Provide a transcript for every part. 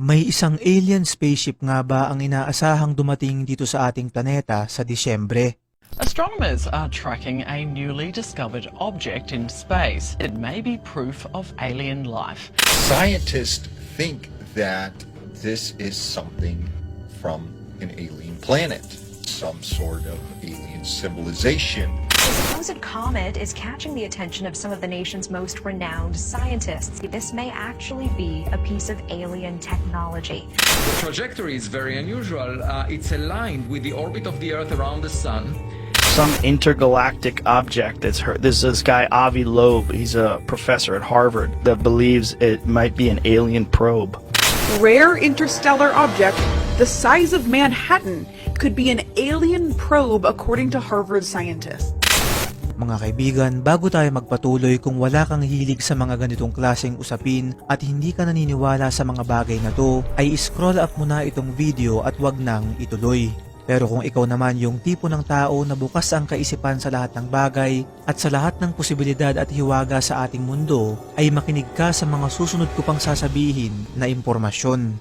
May isang alien spaceship nga ba ang inaasahang dumating dito sa ating planeta sa Disyembre? Astronomers are tracking a newly discovered object in space. It may be proof of alien life. Scientists think that this is something from an alien planet, some sort of alien civilization. The supposed comet is catching the attention of some of the nation's most renowned scientists. This may actually be a piece of alien technology. The trajectory is very unusual. Uh, it's aligned with the orbit of the Earth around the Sun. some intergalactic object that's heard. This this guy Avi Loeb. He's a professor at Harvard that believes it might be an alien probe. rare interstellar object the size of Manhattan could be an alien probe according to Harvard scientists. Mga kaibigan, bago tayo magpatuloy kung wala kang hilig sa mga ganitong klaseng usapin at hindi ka naniniwala sa mga bagay na to, ay scroll up mo na itong video at wag nang ituloy. Pero kung ikaw naman yung tipo ng tao na bukas ang kaisipan sa lahat ng bagay at sa lahat ng posibilidad at hiwaga sa ating mundo, ay makinig ka sa mga susunod ko pang sasabihin na impormasyon.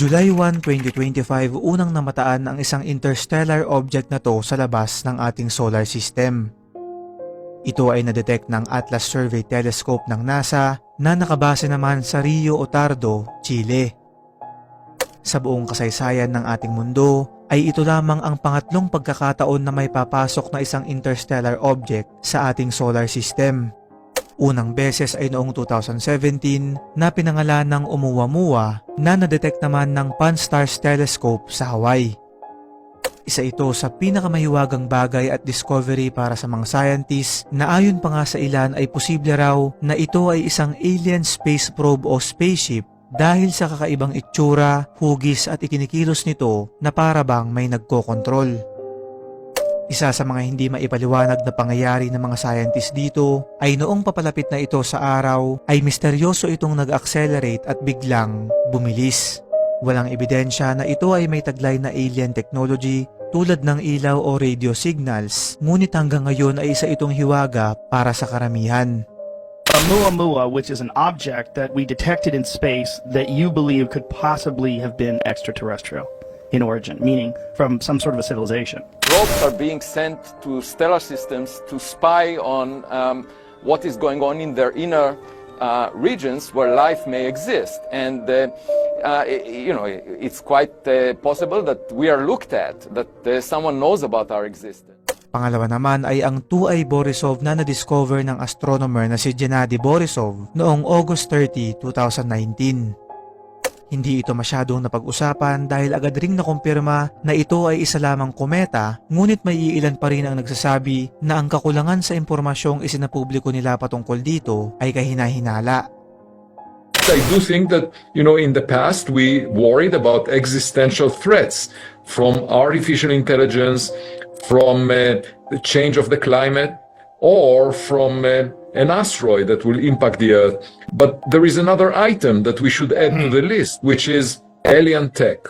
July 1, 2025, unang namataan ang isang interstellar object na to sa labas ng ating solar system. Ito ay nadetect ng Atlas Survey Telescope ng NASA na nakabase naman sa Rio Otardo, Chile. Sa buong kasaysayan ng ating mundo, ay ito lamang ang pangatlong pagkakataon na may papasok na isang interstellar object sa ating solar system. Unang beses ay noong 2017 na pinangalan ng Oumuamua na nadetect naman ng Pan-STARRS Telescope sa Hawaii. Isa ito sa pinakamahiwagang bagay at discovery para sa mga scientists na ayon pa nga sa ilan ay posible raw na ito ay isang alien space probe o spaceship dahil sa kakaibang itsura, hugis at ikinikilos nito na para bang may nagkokontrol. Isa sa mga hindi maipaliwanag na pangyayari ng mga scientists dito ay noong papalapit na ito sa araw ay misteryoso itong nag-accelerate at biglang bumilis. Walang ebidensya na ito ay may taglay na alien technology tulad ng ilaw o radio signals, ngunit hanggang ngayon ay isa itong hiwaga para sa karamihan. Oumuamua, which is an object that we detected in space that you believe could possibly have been extraterrestrial in origin, meaning from some sort of a civilization. Probes are being sent to stellar systems to spy on um, what is going on in their inner uh, regions where life may exist. And, uh, uh, you know, it's quite uh, possible that we are looked at, that uh, someone knows about our existence. Pangalawa naman ay ang 2i Borisov na na-discover ng astronomer na si Gennady Borisov noong August 30, 2019. Hindi ito masyadong napag-usapan dahil agad ring nakumpirma na ito ay isa lamang kometa ngunit may iilan pa rin ang nagsasabi na ang kakulangan sa impormasyong isinapubliko nila patungkol dito ay kahina-hinala. I do think that, you know, in the past we worried about existential threats from artificial intelligence, from uh, the change of the climate, or from uh, an asteroid that will impact the Earth. But there is another item that we should add to the list, which is alien tech.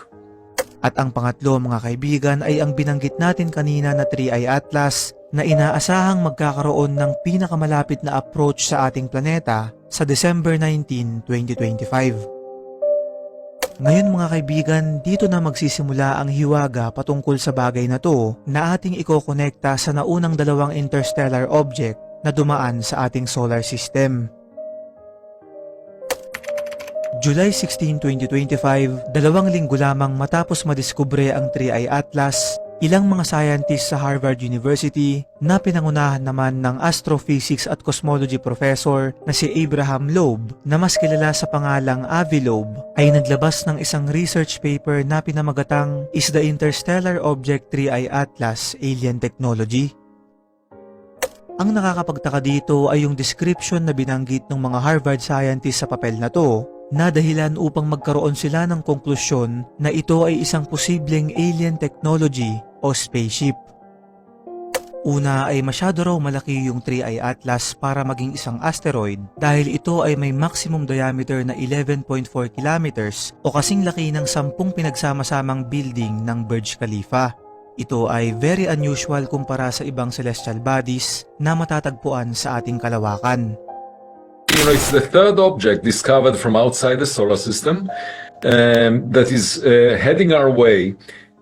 At ang pangatlo mga kaibigan ay ang binanggit natin kanina na 3i Atlas na inaasahang magkakaroon ng pinakamalapit na approach sa ating planeta sa December 19, 2025. Ngayon mga kaibigan, dito na magsisimula ang hiwaga patungkol sa bagay na to na ating ikokonekta sa naunang dalawang interstellar object na dumaan sa ating solar system. July 16, 2025, dalawang linggo lamang matapos madiskubre ang 3i Atlas, ilang mga scientists sa Harvard University na pinangunahan naman ng astrophysics at cosmology professor na si Abraham Loeb na mas kilala sa pangalang Avi Loeb ay naglabas ng isang research paper na pinamagatang Is the Interstellar Object 3i Atlas Alien Technology? Ang nakakapagtaka dito ay yung description na binanggit ng mga Harvard scientists sa papel na to na dahilan upang magkaroon sila ng konklusyon na ito ay isang posibleng alien technology o spaceship. Una ay masyado raw malaki yung 3i Atlas para maging isang asteroid dahil ito ay may maximum diameter na 11.4 kilometers o kasing laki ng sampung pinagsama-samang building ng Burj Khalifa. Ito ay very unusual kumpara sa ibang celestial bodies na matatagpuan sa ating kalawakan. You know, it's the third object discovered from outside the solar system um, that is uh, heading our way.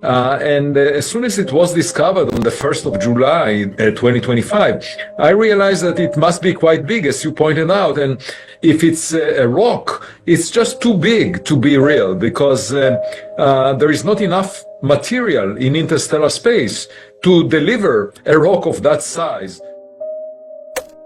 Uh, and uh, as soon as it was discovered on the 1st of July uh, 2025, I realized that it must be quite big, as you pointed out. And if it's uh, a rock, it's just too big to be real because uh, uh, there is not enough material in interstellar space to deliver a rock of that size.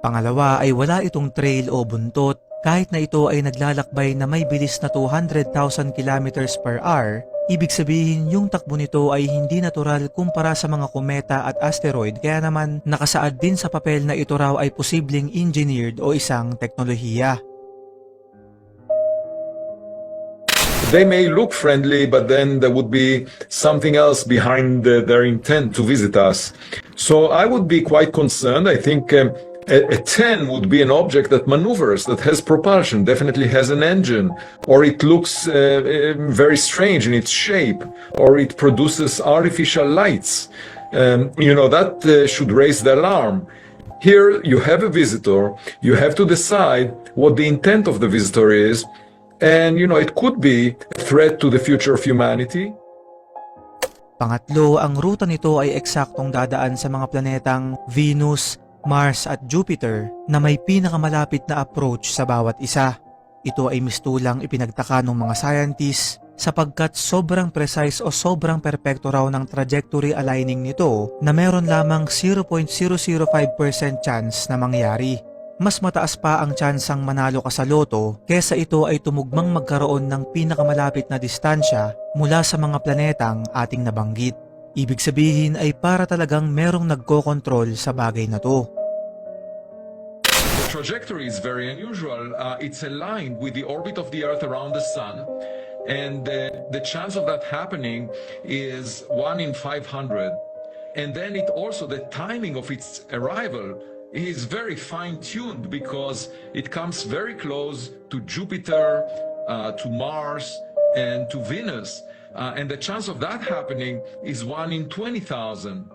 Pangalawa ay wala itong trail o buntot kahit na ito ay naglalakbay na may bilis na 200,000 kilometers per hour. Ibig sabihin yung takbo nito ay hindi natural kumpara sa mga kometa at asteroid kaya naman nakasaad din sa papel na ito raw ay posibleng engineered o isang teknolohiya. They may look friendly, but then there would be something else behind the, their intent to visit us. So I would be quite concerned. I think um, a, a 10 would be an object that maneuvers, that has propulsion, definitely has an engine, or it looks uh, uh, very strange in its shape, or it produces artificial lights. Um, you know, that uh, should raise the alarm. Here you have a visitor, you have to decide what the intent of the visitor is, and you know, it could be a threat to the future of humanity. Pangatlo, ang ruta nito ay eksaktong dadaan sa mga planetang Venus, Mars at Jupiter na may pinakamalapit na approach sa bawat isa. Ito ay mistulang ipinagtaka ng mga scientists sapagkat sobrang precise o sobrang perpekto raw ng trajectory aligning nito na meron lamang 0.005% chance na mangyari. Mas mataas pa ang tsansang manalo ka sa loto kesa ito ay tumugmang magkaroon ng pinakamalapit na distansya mula sa mga planetang ating nabanggit. Ibig sabihin ay para talagang merong nagkokontrol sa bagay na to. The trajectory is very unusual. Uh, it's aligned with the orbit of the Earth around the Sun, and uh, the chance of that happening is 1 in 500. And then it also, the timing of its arrival is very fine-tuned because it comes very close to Jupiter, uh, to Mars, and to Venus. Uh, and the chance of that happening is 1 in 20,000.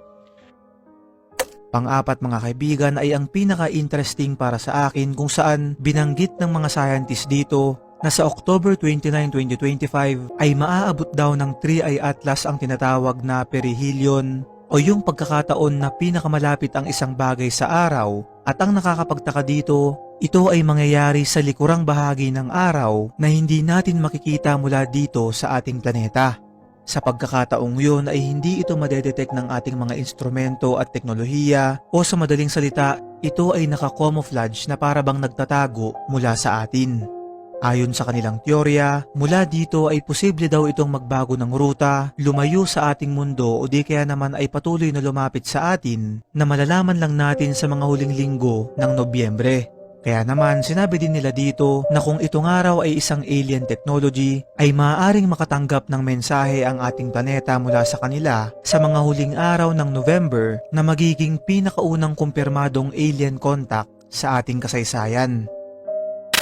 Pang-apat mga kaibigan ay ang pinaka-interesting para sa akin kung saan binanggit ng mga scientists dito na sa October 29, 2025 ay maaabot daw ng 3i Atlas ang tinatawag na perihelion o yung pagkakataon na pinakamalapit ang isang bagay sa araw at ang nakakapagtaka dito, ito ay mangyayari sa likurang bahagi ng araw na hindi natin makikita mula dito sa ating planeta. Sa pagkakataong yun ay hindi ito madedetect ng ating mga instrumento at teknolohiya o sa madaling salita, ito ay nakacamouflage na para bang nagtatago mula sa atin. Ayon sa kanilang teorya, mula dito ay posible daw itong magbago ng ruta, lumayo sa ating mundo o di kaya naman ay patuloy na lumapit sa atin na malalaman lang natin sa mga huling linggo ng Nobyembre. Kaya naman sinabi din nila dito na kung itong araw ay isang alien technology ay maaaring makatanggap ng mensahe ang ating planeta mula sa kanila sa mga huling araw ng November na magiging pinakaunang kumpirmadong alien contact sa ating kasaysayan.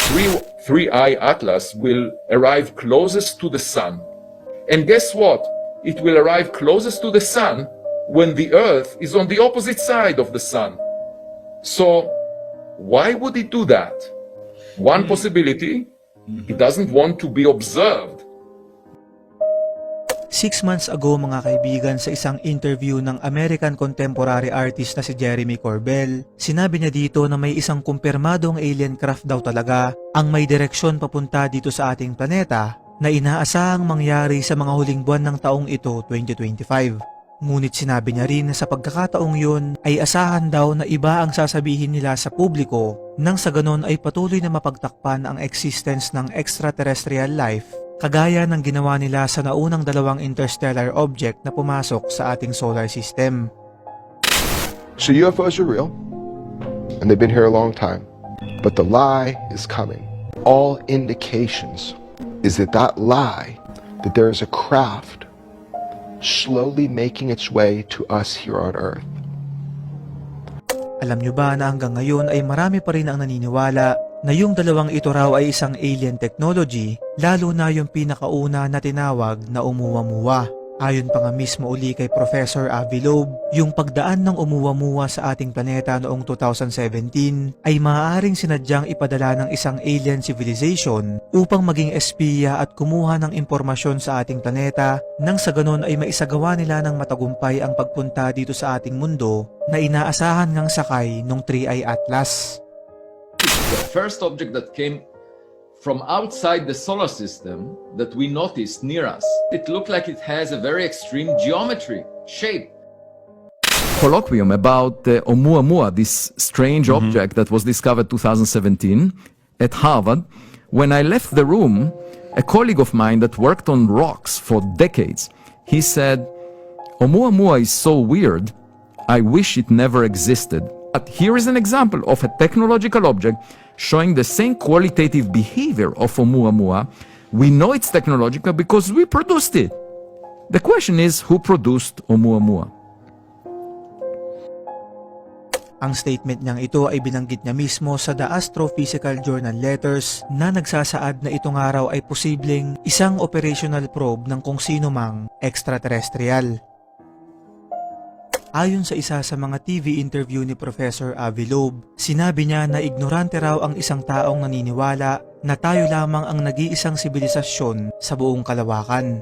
Three, three Eye Atlas will arrive closest to the Sun. And guess what? It will arrive closest to the Sun when the Earth is on the opposite side of the Sun. So, why would it do that? One hmm. possibility, it doesn't want to be observed. Six months ago mga kaibigan sa isang interview ng American contemporary artist na si Jeremy Corbell, sinabi niya dito na may isang kumpirmadong alien craft daw talaga ang may direksyon papunta dito sa ating planeta na inaasahang mangyari sa mga huling buwan ng taong ito 2025. Ngunit sinabi niya rin na sa pagkakataong yun ay asahan daw na iba ang sasabihin nila sa publiko nang sa ganon ay patuloy na mapagtakpan ang existence ng extraterrestrial life kagaya ng ginawa nila sa naunang dalawang interstellar object na pumasok sa ating solar system. So UFOs are real, and they've been here a long time. But the lie is coming. All indications is that that lie, that there is a craft slowly making its way to us here on Earth. Alam nyo ba na hanggang ngayon ay marami pa rin ang naniniwala na yung dalawang ito raw ay isang alien technology lalo na yung pinakauna na tinawag na umuwa-muwa. Ayon pa nga mismo uli kay Professor Avi Loeb, yung pagdaan ng umuwa-muwa sa ating planeta noong 2017 ay maaaring sinadyang ipadala ng isang alien civilization upang maging espiya at kumuha ng impormasyon sa ating planeta nang sa ganon ay maisagawa nila ng matagumpay ang pagpunta dito sa ating mundo na inaasahan ngang sakay ng 3i Atlas. the first object that came from outside the solar system that we noticed near us. It looked like it has a very extreme geometry, shape. colloquium about uh, Oumuamua, this strange object that was discovered 2017 at Harvard. When I left the room, a colleague of mine that worked on rocks for decades, he said, Oumuamua is so weird, I wish it never existed. But here is an example of a technological object showing the same qualitative behavior of Oumuamua. We know it's technological because we produced it. The question is who produced Oumuamua? Ang statement niyang ito ay binanggit niya mismo sa The Astrophysical Journal Letters na nagsasaad na itong araw ay posibleng isang operational probe ng kung sino mang extraterrestrial. Ayon sa isa sa mga TV interview ni Professor Avi Loeb, sinabi niya na ignorante raw ang isang taong naniniwala na tayo lamang ang nag-iisang sibilisasyon sa buong kalawakan.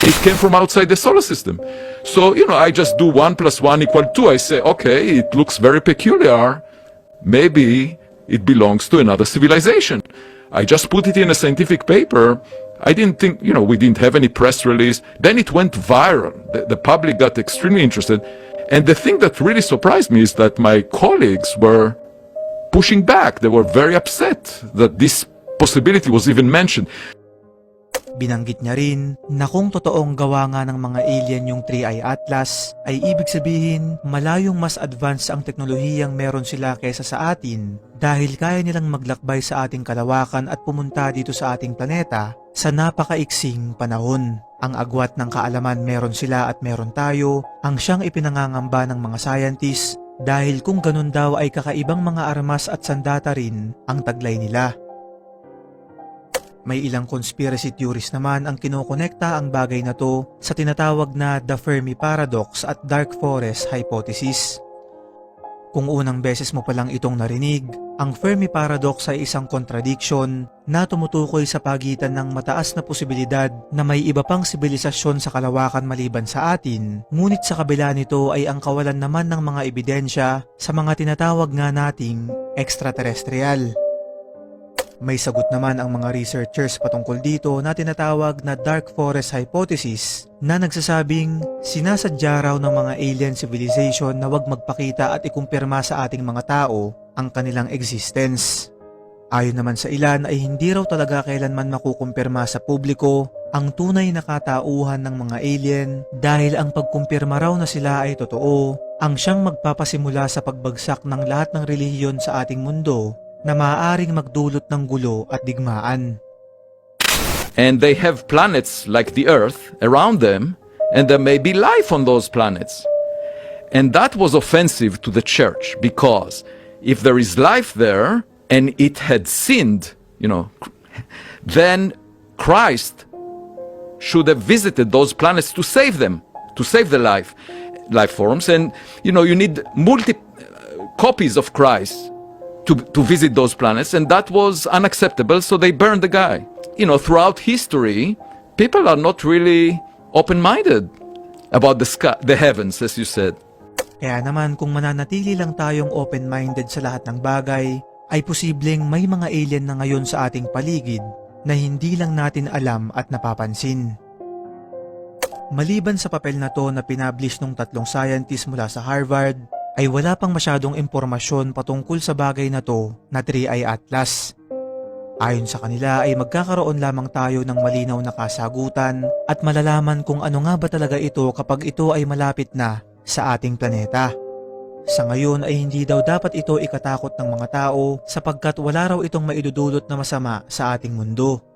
It came from outside the solar system. So, you know, I just do 1 plus 1 equal 2. I say, okay, it looks very peculiar. Maybe it belongs to another civilization. I just put it in a scientific paper. I didn't think, you know, we didn't have any press release. Then it went viral. The, the public got extremely interested. And the thing that really surprised me is that my colleagues were pushing back. They were very upset that this possibility was even mentioned. Binanggit niya rin na kung totoong gawa nga ng mga alien yung 3i Atlas ay ibig sabihin malayong mas advanced ang teknolohiyang meron sila kaysa sa atin dahil kaya nilang maglakbay sa ating kalawakan at pumunta dito sa ating planeta sa napakaiksing panahon. Ang agwat ng kaalaman meron sila at meron tayo ang siyang ipinangangamba ng mga scientists dahil kung ganun daw ay kakaibang mga armas at sandata rin ang taglay nila. May ilang conspiracy theories naman ang kinokonekta ang bagay na to sa tinatawag na The Fermi Paradox at Dark Forest Hypothesis. Kung unang beses mo palang itong narinig, ang Fermi Paradox ay isang contradiction na tumutukoy sa pagitan ng mataas na posibilidad na may iba pang sibilisasyon sa kalawakan maliban sa atin, ngunit sa kabila nito ay ang kawalan naman ng mga ebidensya sa mga tinatawag nga nating extraterrestrial. May sagot naman ang mga researchers patungkol dito na tinatawag na Dark Forest Hypothesis na nagsasabing sinasadya raw ng mga alien civilization na wag magpakita at ikumpirma sa ating mga tao ang kanilang existence. Ayon naman sa ilan ay hindi raw talaga kailanman makukumpirma sa publiko ang tunay na katauhan ng mga alien dahil ang pagkumpirma raw na sila ay totoo ang siyang magpapasimula sa pagbagsak ng lahat ng relihiyon sa ating mundo na maaaring magdulot ng gulo at digmaan. and they have planets like the Earth around them, and there may be life on those planets. And that was offensive to the church because if there is life there and it had sinned, you know, then Christ should have visited those planets to save them, to save the life, life forms. And you know, you need multi uh, copies of Christ to, to visit those planets, and that was unacceptable, so they burned the guy. You know, throughout history, people are not really open minded about the sky, the heavens, as you said. Kaya naman kung mananatili lang tayong open-minded sa lahat ng bagay, ay posibleng may mga alien na ngayon sa ating paligid na hindi lang natin alam at napapansin. Maliban sa papel na to na pinablish ng tatlong scientists mula sa Harvard, ay wala pang masyadong impormasyon patungkol sa bagay na to na 3i Atlas. Ayon sa kanila ay magkakaroon lamang tayo ng malinaw na kasagutan at malalaman kung ano nga ba talaga ito kapag ito ay malapit na sa ating planeta. Sa ngayon ay hindi daw dapat ito ikatakot ng mga tao sapagkat wala raw itong maidudulot na masama sa ating mundo.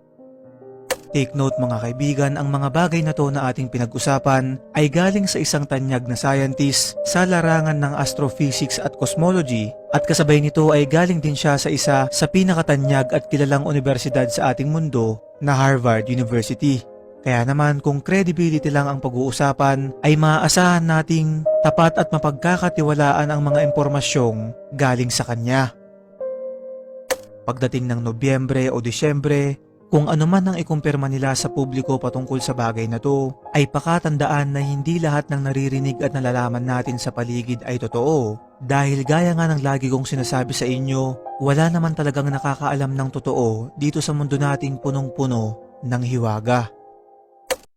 Take note mga kaibigan, ang mga bagay na to na ating pinag-usapan ay galing sa isang tanyag na scientist sa larangan ng astrophysics at cosmology at kasabay nito ay galing din siya sa isa sa pinakatanyag at kilalang universidad sa ating mundo na Harvard University. Kaya naman kung credibility lang ang pag-uusapan ay maaasahan nating tapat at mapagkakatiwalaan ang mga impormasyong galing sa kanya. Pagdating ng Nobyembre o Disyembre, kung ano man ang ikumpirma nila sa publiko patungkol sa bagay na to, ay pakatandaan na hindi lahat ng naririnig at nalalaman natin sa paligid ay totoo. Dahil gaya nga ng lagi kong sinasabi sa inyo, wala naman talagang nakakaalam ng totoo dito sa mundo nating punong-puno ng hiwaga.